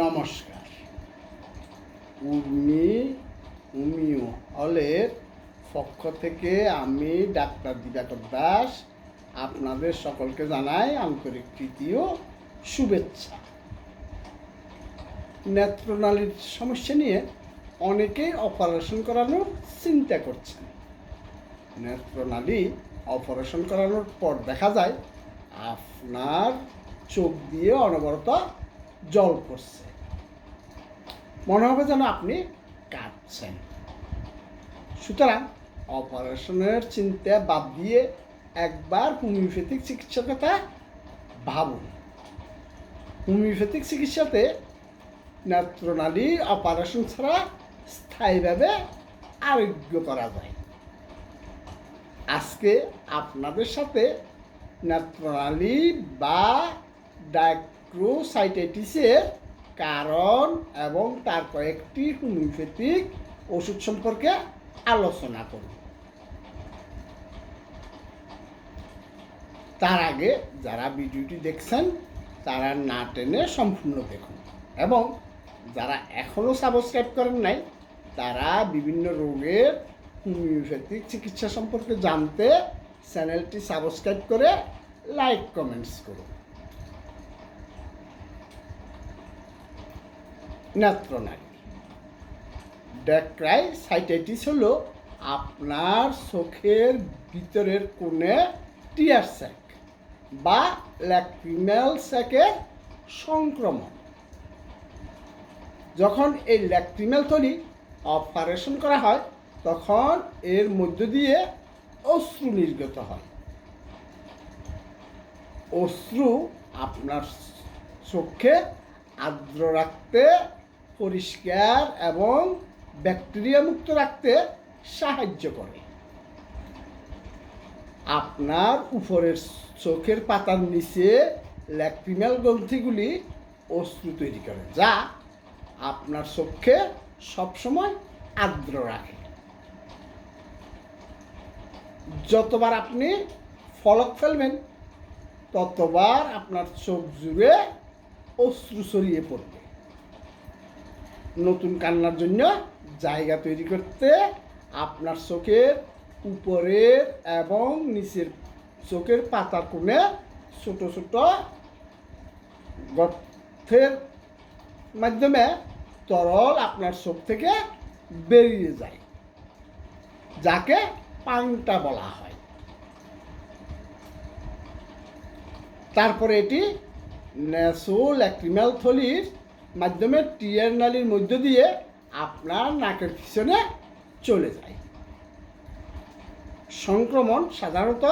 নমস্কার। উর্মি, উমিও হলের পক্ষ থেকে আমি ডাক্তার দিবাকর দাস আপনাদের সকলকে জানাই আন্তরিক ও শুভেচ্ছা। নেত্রনালীর সমস্যা নিয়ে অনেকেই অপারেশন করানোর চিন্তা করছেন। নেত্রনালী অপারেশন করানোর পর দেখা যায়, আপনার চোখ দিয়ে অনবরত জল পড়ছে মনে হবে যেন আপনি কাঁদছেন। সুতরাং অপারেশনের চিন্তা বাদ দিয়ে একবার হোমিওপ্যাথিক চিকিৎসার কথা ভাবুন। হোমিওপ্যাথিক চিকিৎসাতে নেত্রনালী অপারেশন ছাড়া স্থায়ীভাবে আরোগ্য করা যায়। আজকে আপনাদের সাথে নেত্রনালী বা ডাক্রোসাইটাইটিসের কারণ এবং তার কয়েকটি হোমিওপ্যাথিক ওষুধ সম্পর্কে আলোচনা করব তার আগে যারা ভিডিওটি দেখছেন, তারা না টেনে সম্পূর্ণ দেখুন এবং যারা এখনও সাবস্ক্রাইব করেন নাই, তারা বিভিন্ন রোগের হোমিওপ্যাথিক চিকিৎসা সম্পর্কে জানতে চ্যানেলটি সাবস্ক্রাইব করে লাইক, কমেন্টস করুন। নেত্রনালী ড্যাক্রাই সাইটাইটিস হলো আপনার চোখের ভিতরের কোণে টিয়ার স্যাক বা ল্যাক্রিমেল স্যাকের সংক্রমণ। যখন এই ল্যাক্রিমেল থলি অপারেশন করা হয়, তখন এর মধ্য দিয়ে অশ্রু নির্গত হয়। অশ্রু আপনার চোখে আর্দ্র রাখতে পরিষ্কার এবং ব্যাকটেরিয়া মুক্ত রাখতে সাহায্য করে। আপনার উপরের চোখের পাতার নিচে ল্যাক্রিমাল গ্রন্থিগুলি অশ্রু তৈরি করে, যা আপনার চোখকে সবসময় আর্দ্র রাখে। যতবার আপনি ফলক ফেলবেন, ততবার আপনার চোখ জুড়ে অশ্রু ছড়িয়ে পড়বে। নতুন কান্নার জন্য জায়গা তৈরি করতে আপনার চোখের উপরের এবং নিচের চোখের পাতার কোণে ছোট ছোট গর্থের মাধ্যমে তরল আপনার চোখ থেকে বেরিয়ে যায়, যাকে পাংটা বলা হয়। তারপরে এটি ন্যাসো ল্যাক্রিমাল থলির মাধ্যমে টিয়ার নালীর মধ্য দিয়ে আপনার নাকের পিছনে চলে যায়। সংক্রমণ সাধারণত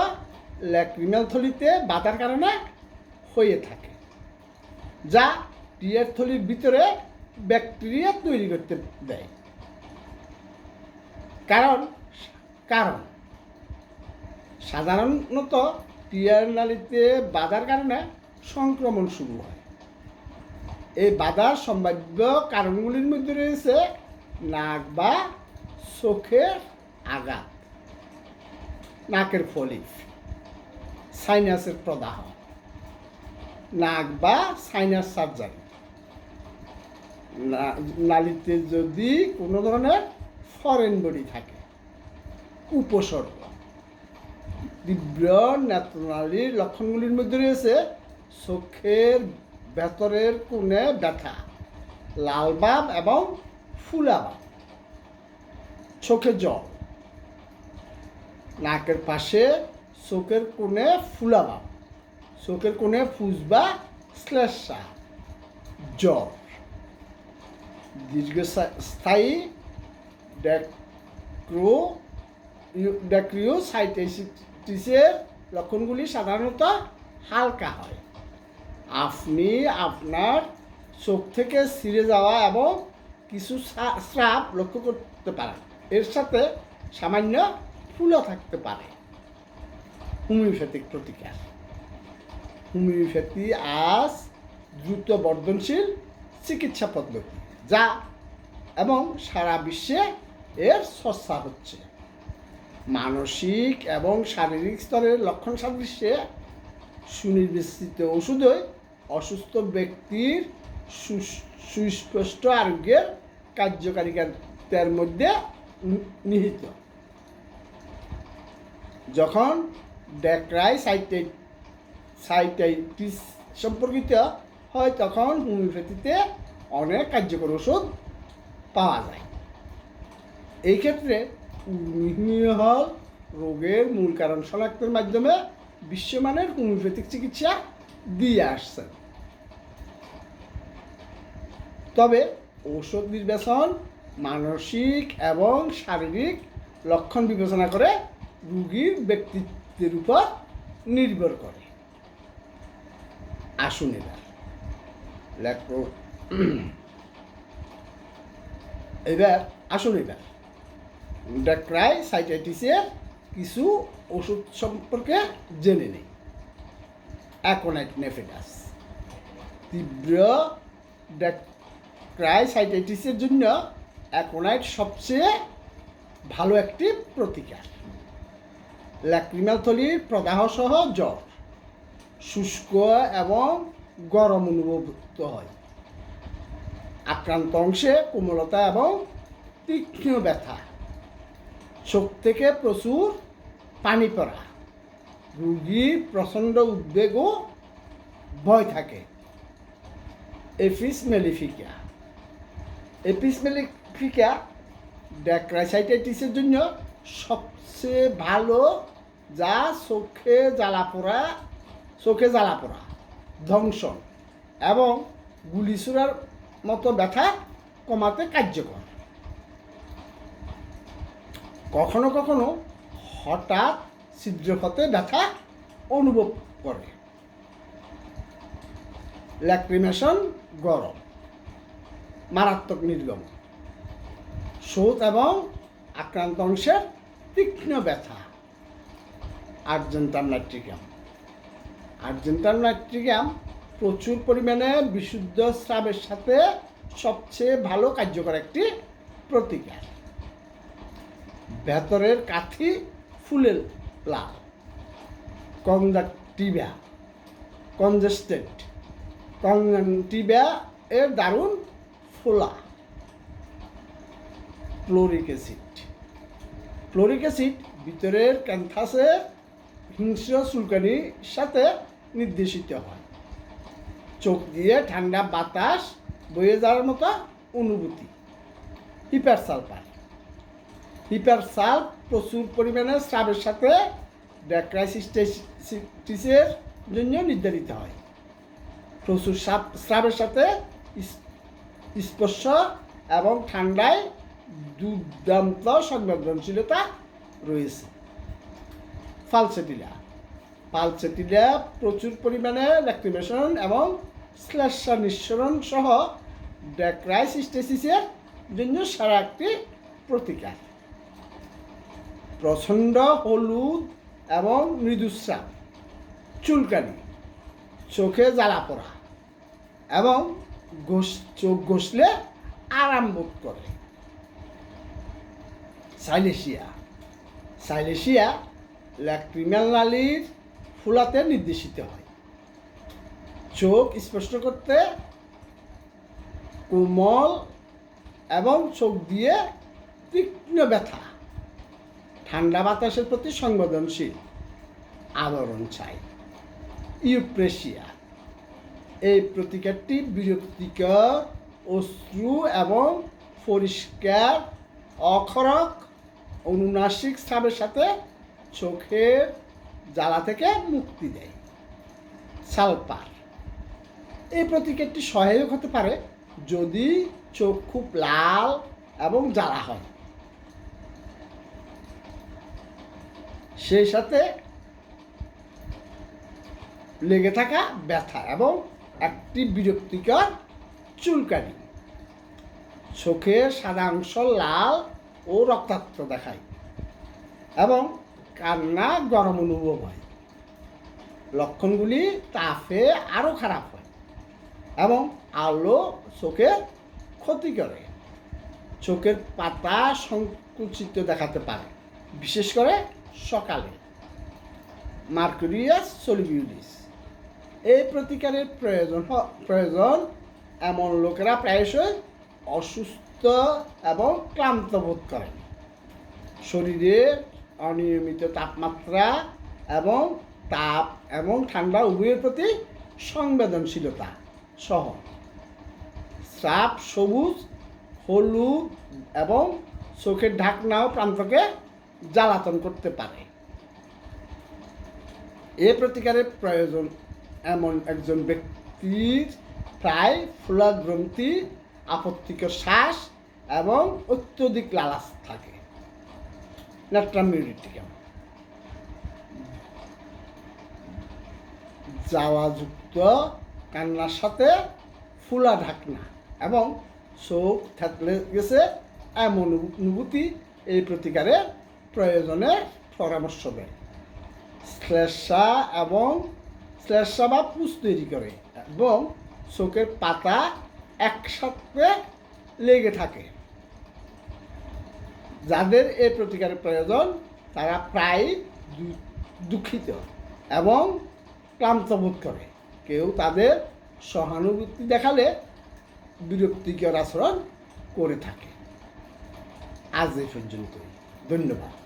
ল্যাক্রিমাল থলিতে বাধার কারণে হয়ে থাকে, যা টিয়ার থলির ভিতরে ব্যাকটেরিয়া তৈরি করতে দেয়। কারণ কারণ, সাধারণত টিয়ার নালীতে বাধার কারণে সংক্রমণ শুরু হয়। এই বাধার সম্ভাব্য কারণগুলির মধ্যে রয়েছে নাক বা চোখের আঘাত, নাকের ফলিক সাইনাসের প্রদাহ, নাক বা সাইনাস সার্জারি নালীতে যদি কোনো ধরনের ফরেন বডি থাকে, উপসর্গ, তীব্র নেত্রনালীর লক্ষণগুলির মধ্যে রয়েছে চোখের ভেতরের কোণে ব্যথা লালবাব এবং ফুলাবাব চোখে জল। নাকের পাশে চোখের কোণে ফুলাবাব চোখের কোণে ফুসবা শ্লেষা। জ্বর দীর্ঘস্থায়ী ড্যাক্রো ড্যাক্রিওসাইটিসের লক্ষণগুলি সাধারণত হালকা হয়। আপনি আপনার চোখ থেকে ছিঁড়ে যাওয়া এবং কিছু স্রাব লক্ষ্য করতে পারেন। এর সাথে সামান্য ফুলও থাকতে পারে। হোমিওপ্যাথিক প্রতিকার। হোমিওপ্যাথি আজ দ্রুত বর্ধনশীল চিকিৎসা পদ্ধতি, যা এবং সারা বিশ্বে এর চর্চা হচ্ছে। মানসিক এবং শারীরিক স্তরের লক্ষণ সাদৃশ্যে সুনির্দিষ্ট ওষুধই অসুস্থ ব্যক্তির সুস্পষ্ট আরোগ্যের কার্যকারিতার মধ্যে নিহিত। যখন ডেক্রাই সাইটাই সাইটাইটিস সম্পর্কিত হয়, তখন হোমিওপ্যাথিতে অনেক কার্যকর ওষুধ পাওয়া যায়। এই ক্ষেত্রে হল রোগের মূল কারণ শনাক্তের মাধ্যমে বিশ্বমানের হোমিওপ্যাথিক চিকিৎসা দিয়ে আসছেন। তবে ঔষধ নির্বাচন মানসিক এবং শারীরিক লক্ষণ বিবেচনা করে রুগীর ব্যক্তিত্বের উপর নির্ভর করে। আসুন এবার। লেখো এবার আসুন এবার। ডাক্রাই সাইটাইটিসের কিছু ওষুধ সম্পর্কে জেনে নেই। অ্যাকোনাইট নেফেডাস। তীব্র ডাক্রাই সাইটাইটিসের জন্য অ্যাকোনাইট সবচেয়ে ভালো একটি প্রতিকার। ল্যাক্রিমাল থলির প্রদাহ সহ জ্বর, শুষ্ক এবং গরম অনুভূত হয়। আক্রান্ত অংশে কোমলতা এবং তীক্ষ্ণ ব্যথা। চোখ থেকে প্রচুর পানি পড়া। রুগীর প্রচণ্ড উদ্বেগ ও ভয় থাকে। Apis mellifica. এপিস মেলিফিকা ড্যাক্রাসাইটাইটিসের জন্য সবচেয়ে ভালো যা চোখে জ্বালা পোড়া, চোখে জ্বালা পোড়া ধ্বংসন এবং গুলিছুরার মতো ব্যথা কমাতে কার্যকর। কখনো কখনো হঠাৎ ছিদ্রপথে ব্যথা অনুভব করে। ল্যাক্রিমেশন গরম। মারাত্মক নির্গম। শোধ এবং আক্রান্ত অংশের তীক্ষ্ণ ব্যথা। আর্জেন্টাম নাইট্রিকাম আর্জেন্টাম নাইট্রিকাম প্রচুর পরিমাণে বিশুদ্ধ স্রাবের সাথে সবচেয়ে ভালো কার্যকর একটি প্রতিকার। ভেতরের কাঠি ফুলের লাল। Conjunctiva congested. কনজাক্টিভা এর দারুণ ফোলা। Fluoric acid. ফ্লোরিক অ্যাসিড ভিতরের ক্যান্থাসে হিংস্র চুলকানির সাথে নির্দেশিত হয়। চোখ দিয়ে ঠান্ডা বাতাস বয়ে যাওয়ার মতো অনুভূতি। হিপার সালফার হিপার সালফ প্রচুর পরিমাণে স্রাবের সাথে ড্যাক্রাইসিসের জন্য নির্ধারিত হয়। প্রচুর স্রাবের সাথে স্পর্শ এবং ঠান্ডায় দুর্দান্ত সংবেদনশীলতা রয়েছে। ফালসেটিলা পালসেটিলা প্রচুর পরিমাণে ল্যাক্রিমেশন এবং শ্লেষা নিঃসরণ সহ ড্যাক্রাইসিস্টেসিসের জন্য সারা একটি প্রতিকার। প্রচণ্ড হলুদ এবং মৃদুস্রাব, চুলকানি, চোখে জ্বালা পড়া এবং ঘষ চোখ ঘষলে আরাম বোধ করে। সাইলেশিয়া। সাইলেশিয়া ল্যাক্রিমাল নালির ফুলাতে নির্দেশিত হয়। চোখ স্পষ্ট করতে কোমল এবং চোখ দিয়ে তীক্ষ্ণ ব্যথা। ঠান্ডা বাতাসের প্রতি সংবেদনশীল আবরণ চাই। ইউপ্রেশিয়া। এই প্রতিকারটি বিরক্তিকর, অশ্রু এবং পরিষ্কার, অখরক, অনুনাসিক স্রাবের সাথে চোখের জ্বালা থেকে মুক্তি দেয়। সালপার। এই প্রতিকারটি সহায়ক হতে পারে যদি চোখ খুব লাল এবং জ্বালা হয়। সেই সাথে লেগে থাকা ব্যথা এবং একটি বিরক্তিকর চুলকানি। চোখের সাদা অংশ লাল ও রক্তাক্ত দেখায় এবং কান্না গরম অনুভব হয়। লক্ষণগুলি তাপে আরও খারাপ হয় এবং আলো চোখের ক্ষতি করে। চোখের পাতা সংকুচিত দেখাতে পারে, বিশেষ করে সকালে। মার্কুরিয়াস সলিবিউলিস এই প্রতিকারের প্রয়োজন প্রয়োজন এমন লোকেরা প্রায়শই অসুস্থ এবং ক্লান্ত বোধ করেন। শরীরে অনিয়মিত তাপমাত্রা এবং তাপ এবং ঠান্ডা উভয়ের প্রতি সংবেদনশীলতা সহ। স্রাব, সবুজ, হলুদ এবং চোখের ঢাকনাও প্রান্তকে জ্বালাতন করতে পারে। এ প্রতিকারের প্রয়োজন এমন একজন ব্যক্তির প্রায় ফোলা গ্রন্থি আপত্তিকর শ্বাস এবং অত্যধিক লালাস থাকে। ন্যাট্রামিউরিটিকাম যাওয়াযুক্ত কান্নার সাথে ফুলা ঢাকনা এবং চোখ থাকলে গেছে এমন অনুভূতি এই প্রতিকারের প্রয়োজনের পরামর্শ দেয়। শ্লেষা এবং শ্লেষা বা পুষ তৈরি করে এবং চোখের পাতা একসাথে লেগে থাকে। যাদের এই প্রতিকারের প্রয়োজন, তারা প্রায় দুঃখিত এবং ক্লান্ত বোধ করে। কেউ তাদের সহানুভূতি দেখালে বিরক্তিকর আচরণ করে থাকে। আজ এই পর্যন্তই। ধন্যবাদ।